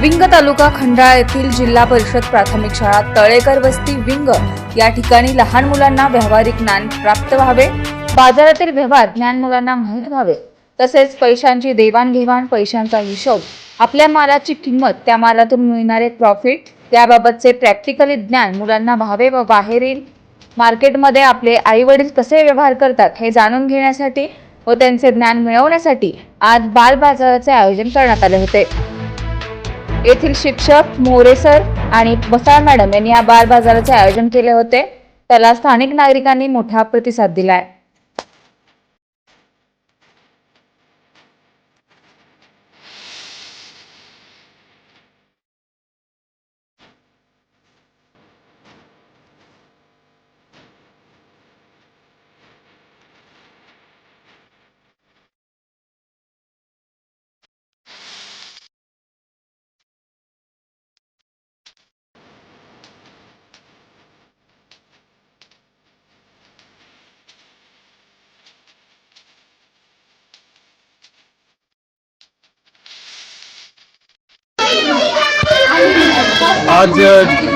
Wing तालुका खंडाळा येथील जिल्हा परिषद प्राथमिक शाळा तळेकर वस्ती विंग या ठिकाणी लहान मुलांना व्यावहारिक ज्ञान प्राप्त व्हावे. बाजारातील व्यवहार ज्ञान मुलांना माहीत व्हावे. तसेच पैशांची देवाणघेवाण पैशांचा हिशोब आपल्या मालाची किंमत त्या मालातून मिळणारे प्रॉफिट त्याबाबतचे प्रॅक्टिकली ज्ञान मुलांना व्हावे व बाहेरील मार्केटमध्ये आपले आई वडील कसे व्यवहार करतात हे जाणून घेण्यासाठी व त्यांचे ज्ञान मिळवण्यासाठी आज बाल बाजाराचे आयोजन करण्यात आले होते. येथील शिक्षक मोरे सर आणि बसाळ मॅडम यांनी या बाल बाजाराचे आयोजन केले होते. त्याला स्थानिक नागरिकांनी मोठा प्रतिसाद दिलाय. आज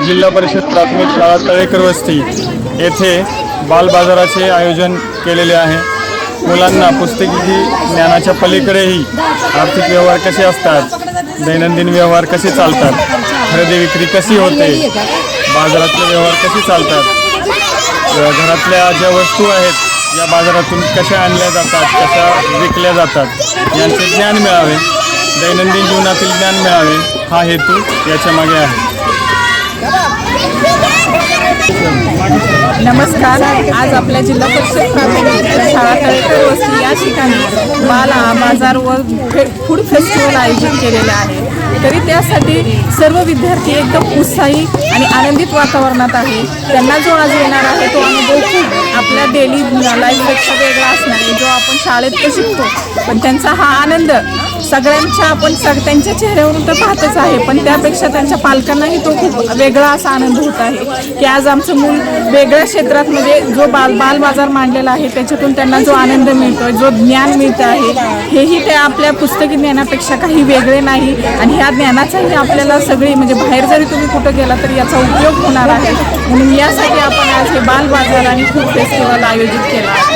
जिल्हा परिषद प्राथमिक शाळा तळेकर वस्ती येथे बालबाजाराचे आयोजन केलेले आहे. मुलांना पुस्तकी ज्ञानाच्या पलीकडेही आर्थिक व्यवहार कसे असतात दैनंदिन व्यवहार कसे चालतात खरेदी विक्री कशी होते बाजारातले व्यवहार कसे चालतात घरातल्या ज्या वस्तू आहेत या बाजारातून कशा आणल्या जातात कशा विकल्या जातात यांचे ज्ञान मिळावे दैनंदिन जीवनातील ज्ञान मिळावे हा हेतू याच्या मागे आहे. नमस्कार आज आपल्या जिल्हा परिषद प्राथमिक शाळा तळेकर वस्ती या ठिकाणी बाल बाजार व फूड फेस्टिवल आयोजित केलेलं आहे. तरी त्यासाठी सर्व विद्यार्थी एकदम उत्साही आणि आनंदित वातावरणात आहे. त्यांना जो आज येणार आहे तो अनुभव खूप आपल्या डेली लाईफपेक्षा वेगळा असणार आहे. जो आपण शाळेत शिकतो पण त्यांचा हा आनंद सगळ्यांच्या आपण सग त्यांच्या चेहऱ्यावरून तर पाहतच आहे पण त्यापेक्षा त्यांच्या पालकांनाही तो खूप वेगळा असा आनंद होत आहे की आज आमचं मूल वेगळ्या क्षेत्रात म्हणजे जो बाल बाल बाजार मांडलेला आहे त्याच्यातून त्यांना जो आनंद मिळतो जो ज्ञान मिळतं आहे हेही ते आपल्या पुस्तकी ज्ञानापेक्षा काही वेगळे नाही आणि ह्या ज्ञानाचाही आपल्याला सगळी म्हणजे बाहेर जरी तुम्ही कुठं गेला तरी याचा उपयोग होणार आहे. म्हणून यासाठी आपण आज हे बाल बाजार आणि फूड फेस्टिवल आयोजित केला. आहे